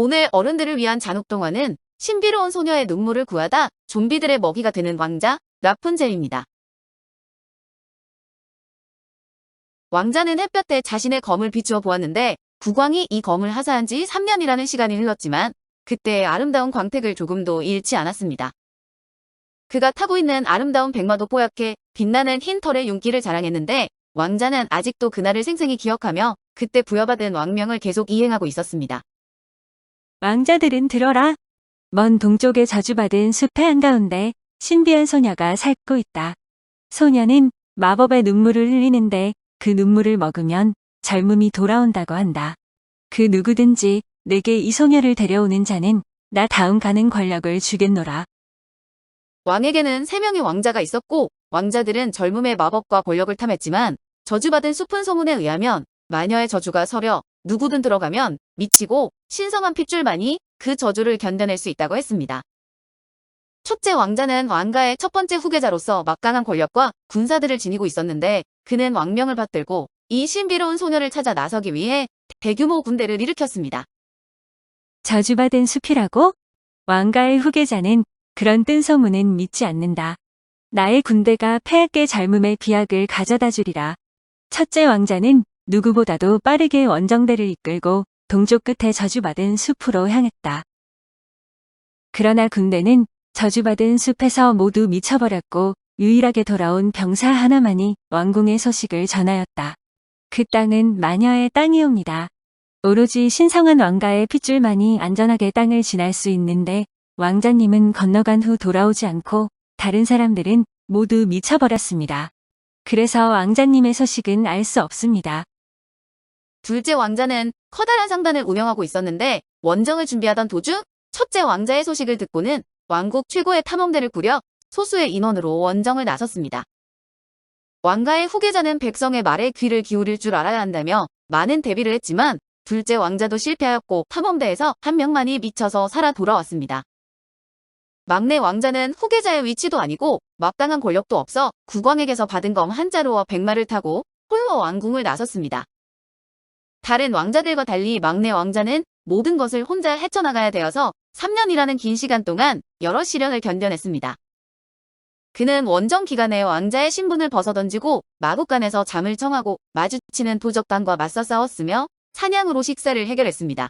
오늘 어른들을 위한 잔혹동화는 신비로운 소녀의 눈물을 구하다 좀비들의 먹이가 되는 왕자 라푼젤입니다. 왕자는 햇볕에 자신의 검을 비추어 보았는데 국왕이 이 검을 하사한 지 3년이라는 시간이 흘렀지만 그때의 아름다운 광택을 조금도 잃지 않았습니다. 그가 타고 있는 아름다운 백마도 뽀얗게 빛나는 흰 털의 윤기를 자랑했는데 왕자는 아직도 그날을 생생히 기억하며 그때 부여받은 왕명을 계속 이행하고 있었습니다. 왕자들은 들어라. 먼 동쪽에 저주받은 숲의 한가운데 신비한 소녀가 살고 있다. 소녀는 마법의 눈물을 흘리는데 그 눈물을 먹으면 젊음이 돌아온다고 한다. 그 누구든지 내게 이 소녀를 데려오는 자는 나 다음 가는 권력을 주겠노라. 왕에게는 세 명의 왕자가 있었고 왕자들은 젊음의 마법과 권력을 탐했지만 저주받은 숲은 소문에 의하면 마녀의 저주가 서려 누구든 들어가면 미치고 신성한 핏줄만이 그 저주를 견뎌낼 수 있다고 했습니다. 첫째 왕자는 왕가의 첫 번째 후계자로서 막강한 권력과 군사들을 지니고 있었는데 그는 왕명을 받들고 이 신비로운 소녀를 찾아 나서기 위해 대규모 군대를 일으켰습니다. 저주받은 숲이라고? 왕가의 후계자는 그런 뜬 소문은 믿지 않는다. 나의 군대가 폐하께 젊음의 비약을 가져다 주리라. 첫째 왕자는 누구보다도 빠르게 원정대를 이끌고 동쪽 끝에 저주받은 숲으로 향했다. 그러나 군대는 저주받은 숲에서 모두 미쳐버렸고 유일하게 돌아온 병사 하나만이 왕궁의 소식을 전하였다. 그 땅은 마녀의 땅이옵니다. 오로지 신성한 왕가의 핏줄만이 안전하게 땅을 지날 수 있는데 왕자님은 건너간 후 돌아오지 않고 다른 사람들은 모두 미쳐버렸습니다. 그래서 왕자님의 소식은 알 수 없습니다. 둘째 왕자는 커다란 상단을 운영하고 있었는데 원정을 준비하던 도중 첫째 왕자의 소식을 듣고는 왕국 최고의 탐험대를 꾸려 소수의 인원으로 원정을 나섰습니다. 왕가의 후계자는 백성의 말에 귀를 기울일 줄 알아야 한다며 많은 대비를 했지만 둘째 왕자도 실패하였고 탐험대에서 한 명만이 미쳐서 살아 돌아왔습니다. 막내 왕자는 후계자의 위치도 아니고 막강한 권력도 없어 국왕에게서 받은 검 한 자루와 백마를 타고 홀로 왕궁을 나섰습니다. 다른 왕자들과 달리 막내 왕자는 모든 것을 혼자 헤쳐나가야 되어서 3년이라는 긴 시간 동안 여러 시련을 견뎌냈습니다. 그는 원정 기간에 왕자의 신분을 벗어던지고 마국간에서 잠을 청하고 마주치는 도적단과 맞서 싸웠으며 사냥으로 식사를 해결했습니다.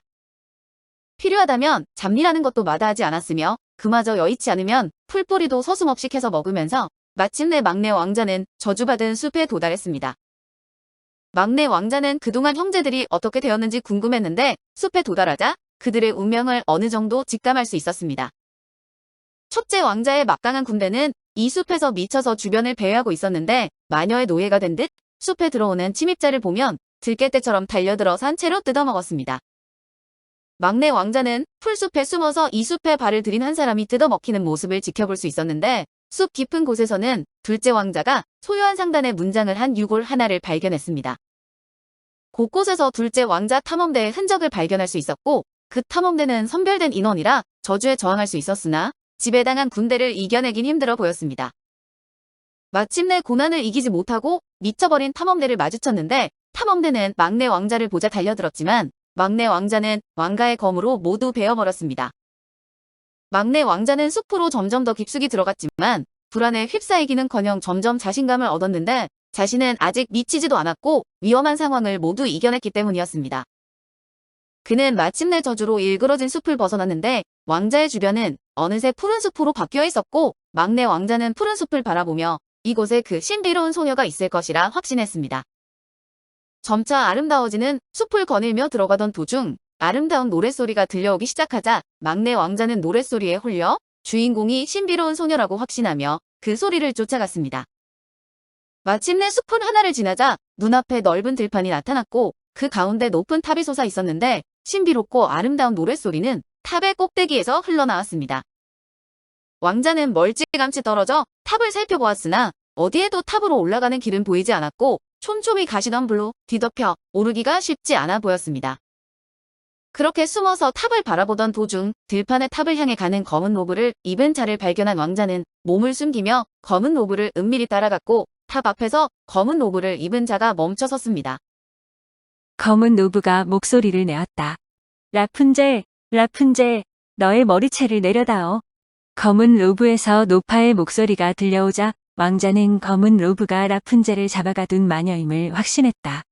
필요하다면 잡리라는 것도 마다하지 않았으며 그마저 여의치 않으면 풀뿌리도 서슴없이 캐서 먹으면서 마침내 막내 왕자는 저주받은 숲에 도달했습니다. 막내 왕자는 그동안 형제들이 어떻게 되었는지 궁금했는데 숲에 도달하자 그들의 운명을 어느 정도 직감할 수 있었습니다. 첫째 왕자의 막강한 군대는 이 숲에서 미쳐서 주변을 배회하고 있었는데 마녀의 노예가 된 듯 숲에 들어오는 침입자를 보면 들깨떼처럼 달려들어 산 채로 뜯어먹었습니다. 막내 왕자는 풀숲에 숨어서 이 숲에 발을 들인 한 사람이 뜯어먹히는 모습을 지켜볼 수 있었는데 숲 깊은 곳에서는 둘째 왕자가 소유한 상단의 문장을 한 유골 하나를 발견했습니다. 곳곳에서 둘째 왕자 탐험대의 흔적을 발견할 수 있었고 그 탐험대는 선별된 인원이라 저주에 저항할 수 있었으나 지배당한 군대를 이겨내긴 힘들어 보였습니다. 마침내 고난을 이기지 못하고 미쳐버린 탐험대를 마주쳤는데 탐험대는 막내 왕자를 보자 달려들었지만 막내 왕자는 왕가의 검으로 모두 베어버렸습니다. 막내 왕자는 숲으로 점점 더 깊숙이 들어갔지만 불안에 휩싸이기는커녕 점점 자신감을 얻었는데 자신은 아직 미치지도 않았고 위험한 상황을 모두 이겨냈기 때문이었습니다. 그는 마침내 저주로 일그러진 숲을 벗어났는데 왕자의 주변은 어느새 푸른 숲으로 바뀌어 있었고 막내 왕자는 푸른 숲을 바라보며 이곳에 그 신비로운 소녀가 있을 것이라 확신했습니다. 점차 아름다워지는 숲을 거닐며 들어가던 도중 아름다운 노랫소리가 들려오기 시작하자 막내 왕자는 노랫소리에 홀려 주인공이 신비로운 소녀라고 확신하며 그 소리를 쫓아갔습니다. 마침내 숲은 하나를 지나자 눈앞에 넓은 들판이 나타났고 그 가운데 높은 탑이 솟아 있었는데 신비롭고 아름다운 노랫소리는 탑의 꼭대기에서 흘러나왔습니다. 왕자는 멀찌감치 떨어져 탑을 살펴보았으나 어디에도 탑으로 올라가는 길은 보이지 않았고 촘촘히 가시던 불로 뒤덮여 오르기가 쉽지 않아 보였습니다. 그렇게 숨어서 탑을 바라보던 도중 들판의 탑을 향해 가는 검은 로브를 입은 차를 발견한 왕자는 몸을 숨기며 검은 로브를 은밀히 따라갔고 탑 앞에서 검은 로브를 입은 자가 멈춰 섰습니다. 검은 노부가 목소리를 내었다. 라푼젤, 라푼젤, 너의 머리채를 내려다오. 검은 로브에서 노파의 목소리가 들려오자 왕자는 검은 로브가 라푼젤을 잡아가둔 마녀임을 확신했다.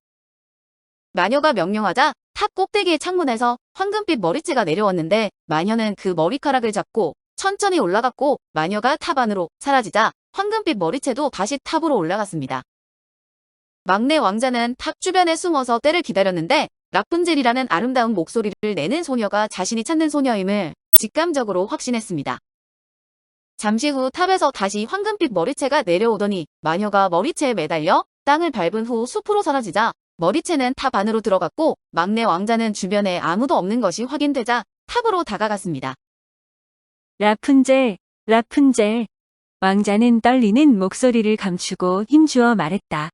마녀가 명령하자 탑 꼭대기의 창문에서 황금빛 머리채가 내려왔는데 마녀는 그 머리카락을 잡고 천천히 올라갔고 마녀가 탑 안으로 사라지자 황금빛 머리채도 다시 탑으로 올라갔습니다. 막내 왕자는 탑 주변에 숨어서 때를 기다렸는데 라푼젤이라는 아름다운 목소리를 내는 소녀가 자신이 찾는 소녀임을 직감적으로 확신했습니다. 잠시 후 탑에서 다시 황금빛 머리채가 내려오더니 마녀가 머리채에 매달려 땅을 밟은 후 숲으로 사라지자 머리채는 탑 안으로 들어갔고 막내 왕자는 주변에 아무도 없는 것이 확인되자 탑으로 다가갔습니다. 라푼젤, 라푼젤. 왕자는 떨리는 목소리를 감추고 힘주어 말했다.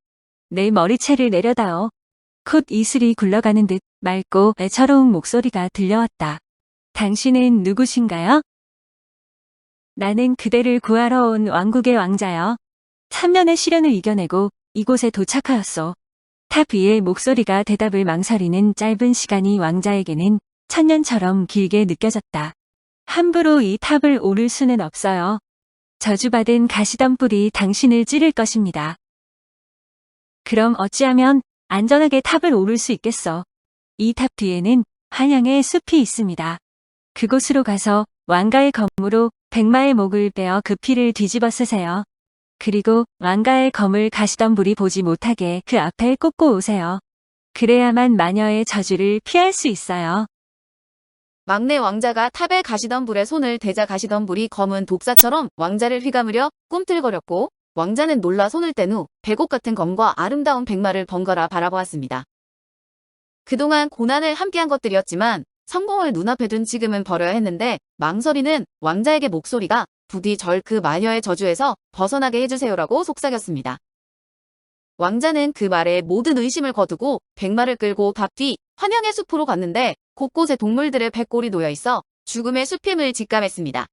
내 머리채를 내려다오. 콧 이슬이 굴러가는 듯 맑고 애처로운 목소리가 들려왔다. 당신은 누구신가요? 나는 그대를 구하러 온 왕국의 왕자여. 3년의 시련을 이겨내고 이곳에 도착하였소. 탑 위의 목소리가 대답을 망설이는 짧은 시간이 왕자에게는 천년처럼 길게 느껴졌다. 함부로 이 탑을 오를 수는 없어요. 저주받은 가시덤불이 당신을 찌를 것입니다. 그럼 어찌하면 안전하게 탑을 오를 수 있겠어. 이 탑 뒤에는 한양의 숲이 있습니다. 그곳으로 가서 왕가의 검으로 백마의 목을 빼어 그 피를 뒤집어 쓰세요. 그리고 왕가의 검을 가시덤불이 보지 못하게 그 앞에 꽂고 오세요. 그래야만 마녀의 저주를 피할 수 있어요. 막내 왕자가 탑에 가시던 불에 손을 대자 가시던 불이 검은 독사처럼 왕자를 휘감으려 꿈틀거렸고 왕자는 놀라 손을 뗀 후 백옥 같은 검과 아름다운 백마를 번갈아 바라보았습니다. 그동안 고난을 함께한 것들이었지만 성공을 눈앞에 둔 지금은 버려야 했는데 망설이는 왕자에게 목소리가 부디 절 그 마녀의 저주에서 벗어나게 해주세요라고 속삭였습니다. 왕자는 그 말에 모든 의심을 거두고 백마를 끌고 밥 뒤 환영의 숲으로 갔는데 곳곳에 동물들의 백골이 놓여 있어 죽음의 숲임을 직감했습니다.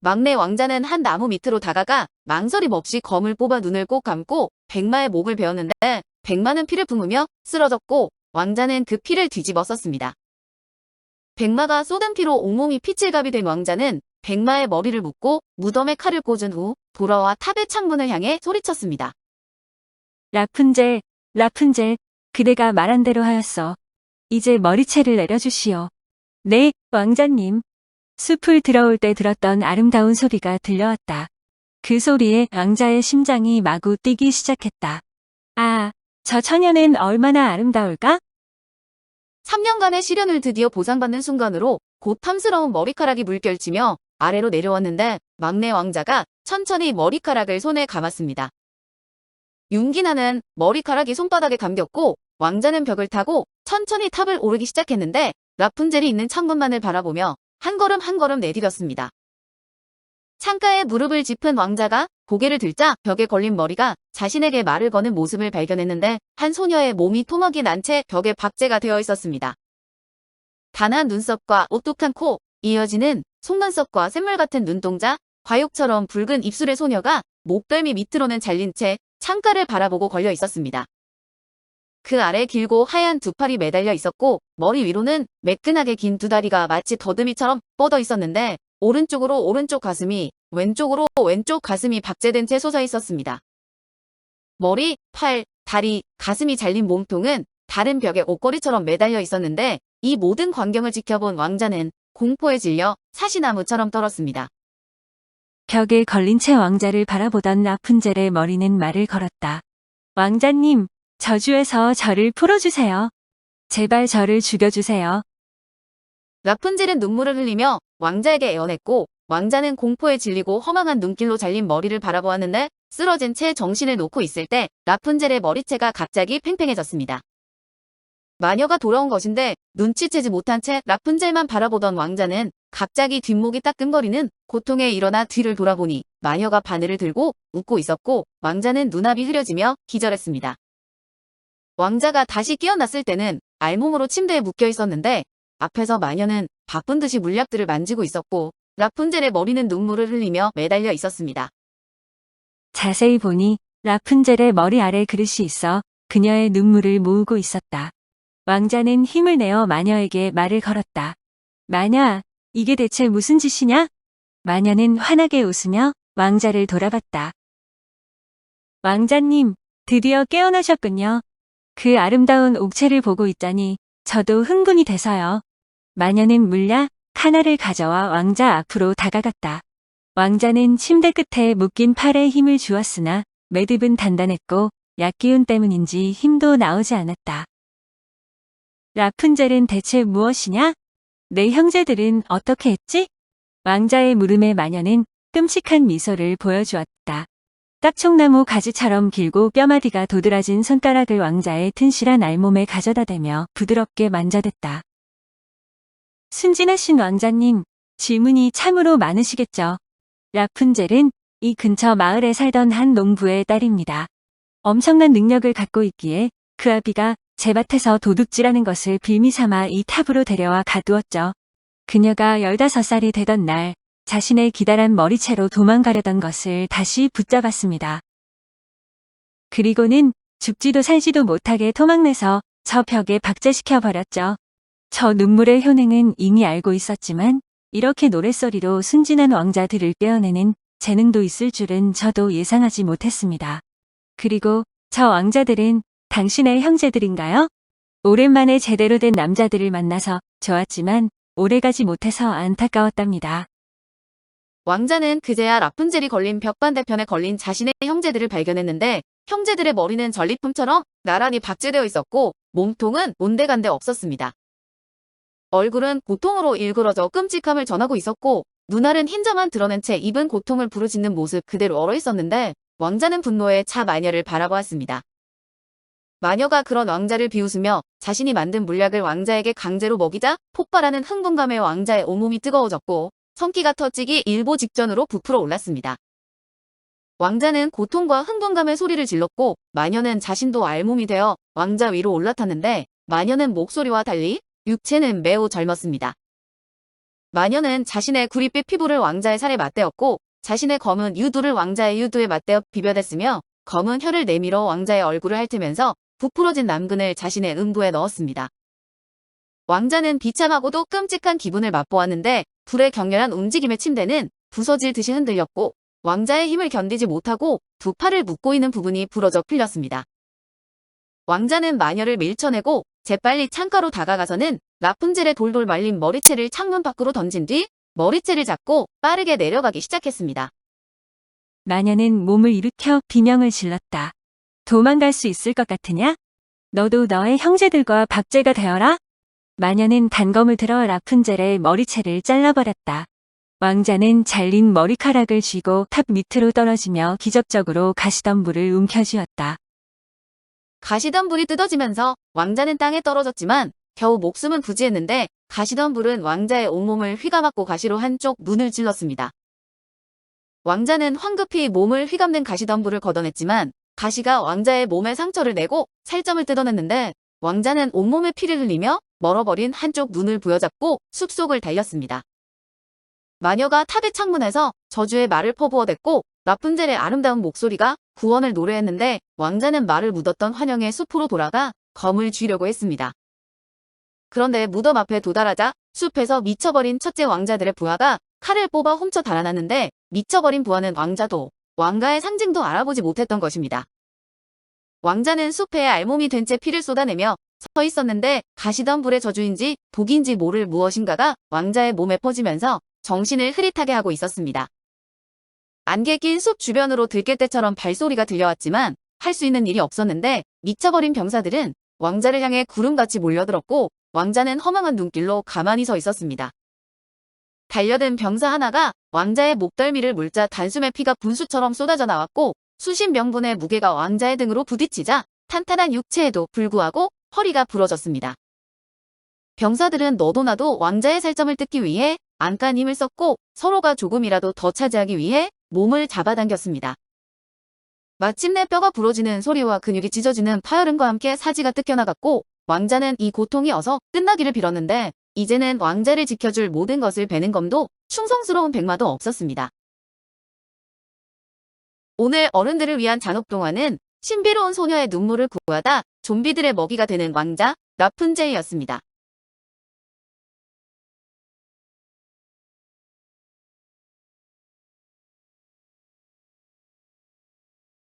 막내 왕자는 한 나무 밑으로 다가가 망설임 없이 검을 뽑아 눈을 꼭 감고 백마의 목을 베었는데 백마는 피를 뿜으며 쓰러졌고 왕자는 그 피를 뒤집어 썼습니다. 백마가 쏟은 피로 온몸이 피칠갑이 된 왕자는 백마의 머리를 묶고 무덤에 칼을 꽂은 후 돌아와 탑의 창문을 향해 소리쳤습니다. 라푼젤, 라푼젤, 그대가 말한 대로 하였어. 이제 머리채를 내려주시오. 네, 왕자님. 숲을 들어올 때 들었던 아름다운 소리가 들려왔다. 그 소리에 왕자의 심장이 마구 뛰기 시작했다. 아, 저 처녀는 얼마나 아름다울까? 3년간의 시련을 드디어 보상받는 순간으로 곧 탐스러운 머리카락이 물결치며 아래로 내려왔는데 막내 왕자가 천천히 머리카락을 손에 감았습니다. 윤기나는 머리카락이 손바닥에 감겼고 왕자는 벽을 타고 천천히 탑을 오르기 시작했는데 라푼젤이 있는 창문만을 바라보며 한 걸음 한 걸음 내디뎠습니다. 창가에 무릎을 짚은 왕자가 고개를 들자 벽에 걸린 머리가 자신에게 말을 거는 모습을 발견했는데 한 소녀의 몸이 토막이 난 채 벽에 박제가 되어 있었습니다. 단한 눈썹과 오똑한 코, 이어지는 속눈썹과 샘물 같은 눈동자, 과육처럼 붉은 입술의 소녀가 목덜미 밑으로는 잘린 채 창가를 바라보고 걸려 있었습니다. 그 아래 길고 하얀 두 팔이 매달려 있었고 머리 위로는 매끈하게 긴 두 다리가 마치 더듬이처럼 뻗어 있었는데 오른쪽으로 오른쪽 가슴이 왼쪽으로 왼쪽 가슴이 박제된 채 솟아 있었습니다. 머리, 팔, 다리, 가슴이 잘린 몸통은 다른 벽에 옷걸이처럼 매달려 있었는데 이 모든 광경을 지켜본 왕자는 공포에 질려 사시나무처럼 떨었습니다. 벽에 걸린 채 왕자를 바라보던 라푼젤의 머리는 말을 걸었다. 왕자님, 저주에서 저를 풀어주세요. 제발 저를 죽여주세요. 라푼젤은 눈물을 흘리며 왕자에게 애원했고 왕자는 공포에 질리고 허망한 눈길로 잘린 머리를 바라보았는데 쓰러진 채 정신을 놓고 있을 때 라푼젤의 머리채가 갑자기 팽팽해졌습니다. 마녀가 돌아온 것인데 눈치채지 못한 채 라푼젤만 바라보던 왕자는 갑자기 뒷목이 따끔거리는 고통에 일어나 뒤를 돌아보니 마녀가 바늘을 들고 웃고 있었고 왕자는 눈앞이 흐려지며 기절했습니다. 왕자가 다시 깨어났을 때는 알몸으로 침대에 묶여 있었는데 앞에서 마녀는 바쁜 듯이 물약들을 만지고 있었고 라푼젤의 머리는 눈물을 흘리며 매달려 있었습니다. 자세히 보니 라푼젤의 머리 아래 그릇이 있어 그녀의 눈물을 모으고 있었다. 왕자는 힘을 내어 마녀에게 말을 걸었다. 마녀, 이게 대체 무슨 짓이냐? 마녀는 환하게 웃으며 왕자를 돌아봤다. 왕자님, 드디어 깨어나셨군요. 그 아름다운 옥체를 보고 있자니 저도 흥분이 돼서요. 마녀는 물랴 카나를 가져와 왕자 앞으로 다가갔다. 왕자는 침대 끝에 묶인 팔에 힘을 주었으나 매듭은 단단했고 약기운 때문인지 힘도 나오지 않았다. 라푼젤은 대체 무엇이냐? 내 형제들은 어떻게 했지? 왕자의 물음에 마녀는 끔찍한 미소를 보여주었다. 딱총나무 가지처럼 길고 뼈마디가 도드라진 손가락을 왕자의 튼실한 알몸에 가져다 대며 부드럽게 만져댔다. 순진하신 왕자님, 질문이 참으로 많으시겠죠. 라푼젤은 이 근처 마을에 살던 한 농부의 딸입니다. 엄청난 능력을 갖고 있기에 그 아비가 제 밭에서 도둑질하는 것을 빌미 삼아 이 탑으로 데려와 가두었죠. 그녀가 15살이 되던 날 자신의 기다란 머리채로 도망가려던 것을 다시 붙잡았습니다. 그리고는 죽지도 살지도 못하게 토막내서 저 벽에 박제시켜 버렸죠. 저 눈물의 효능은 이미 알고 있었지만 이렇게 노랫소리로 순진한 왕자들을 빼어내는 재능도 있을 줄은 저도 예상하지 못했습니다. 그리고 저 왕자들은 당신의 형제들인가요? 오랜만에 제대로 된 남자들을 만나서 좋았지만 오래가지 못해서 안타까웠답니다. 왕자는 그제야 라푼젤이 걸린 벽 반대편에 걸린 자신의 형제들을 발견했는데 형제들의 머리는 전리품처럼 나란히 박제되어 있었고 몸통은 온데간데 없었습니다. 얼굴은 고통으로 일그러져 끔찍함을 전하고 있었고 눈알은 흰자만 드러낸 채 입은 고통을 부르짖는 모습 그대로 얼어 있었는데 왕자는 분노에 차 마녀를 바라보았습니다. 마녀가 그런 왕자를 비웃으며 자신이 만든 물약을 왕자에게 강제로 먹이자 폭발하는 흥분감에 왕자의 온몸이 뜨거워졌고 성기가 터지기 일보 직전으로 부풀어 올랐습니다. 왕자는 고통과 흥분감의 소리를 질렀고 마녀는 자신도 알몸이 되어 왕자 위로 올라탔는데 마녀는 목소리와 달리 육체는 매우 젊었습니다. 마녀는 자신의 구릿빛 피부를 왕자의 살에 맞대었고 자신의 검은 유두를 왕자의 유두에 맞대어 비벼댔으며 검은 혀를 내밀어 왕자의 얼굴을 핥으면서 부풀어진 남근을 자신의 음부에 넣었습니다. 왕자는 비참하고도 끔찍한 기분을 맛보았는데 불의 격렬한 움직임의 침대는 부서질 듯이 흔들렸고 왕자의 힘을 견디지 못하고 두 팔을 묶고 있는 부분이 부러져 풀렸습니다. 왕자는 마녀를 밀쳐내고 재빨리 창가로 다가가서는 라푼젤의 돌돌 말린 머리채를 창문 밖으로 던진 뒤 머리채를 잡고 빠르게 내려가기 시작했습니다. 마녀는 몸을 일으켜 비명을 질렀다. 도망갈 수 있을 것 같으냐? 너도 너의 형제들과 박제가 되어라? 마녀는 단검을 들어 라푼젤의 머리채를 잘라버렸다. 왕자는 잘린 머리카락을 쥐고 탑 밑으로 떨어지며 기적적으로 가시덤불을 움켜쥐었다. 가시던 불이 뜯어지면서 왕자는 땅에 떨어졌지만 겨우 목숨은 부지했는데 가시던 불은 왕자의 온몸을 휘감았고 가시로 한쪽 눈을 찔렀습니다. 왕자는 황급히 몸을 휘감는 가시던 불을 걷어냈지만 가시가 왕자의 몸에 상처를 내고 살점을 뜯어냈는데 왕자는 온몸에 피를 흘리며 멀어버린 한쪽 눈을 부여잡고 숲속을 달렸습니다. 마녀가 탑의 창문에서 저주의 말을 퍼부어댔고 라푼젤의 아름다운 목소리가 구원을 노래했는데 왕자는 말을 묻었던 환영의 숲으로 돌아가 검을 쥐려고 했습니다. 그런데 무덤 앞에 도달하자 숲에서 미쳐버린 첫째 왕자들의 부하가 칼을 뽑아 훔쳐 달아났는데 미쳐버린 부하는 왕자도 왕가의 상징도 알아보지 못했던 것입니다. 왕자는 숲에 알몸이 된 채 피를 쏟아내며 서 있었는데 가시던 불의 저주인지 독인지 모를 무엇인가가 왕자의 몸에 퍼지면서 정신을 흐릿하게 하고 있었습니다. 안개 낀 숲 주변으로 들깨떼처럼 발소리가 들려왔지만 할 수 있는 일이 없었는데 미쳐버린 병사들은 왕자를 향해 구름같이 몰려들었고 왕자는 허망한 눈길로 가만히 서 있었습니다. 달려든 병사 하나가 왕자의 목덜미를 물자 단숨에 피가 분수처럼 쏟아져 나왔고 수십 명분의 무게가 왕자의 등으로 부딪히자 탄탄한 육체에도 불구하고 허리가 부러졌습니다. 병사들은 너도 나도 왕자의 살점을 뜯기 위해 안간 힘을 썼고 서로가 조금이라도 더 차지하기 위해 몸을 잡아당겼습니다. 마침내 뼈가 부러지는 소리와 근육이 찢어지는 파열음과 함께 사지가 뜯겨나갔고 왕자는 이 고통이 어서 끝나기를 빌었는데 이제는 왕자를 지켜줄 모든 것을 베는 검도 충성스러운 백마도 없었습니다. 오늘 어른들을 위한 잔혹동화는 신비로운 소녀의 눈물을 구하다 좀비들의 먹이가 되는 왕자 라푼젤이었습니다.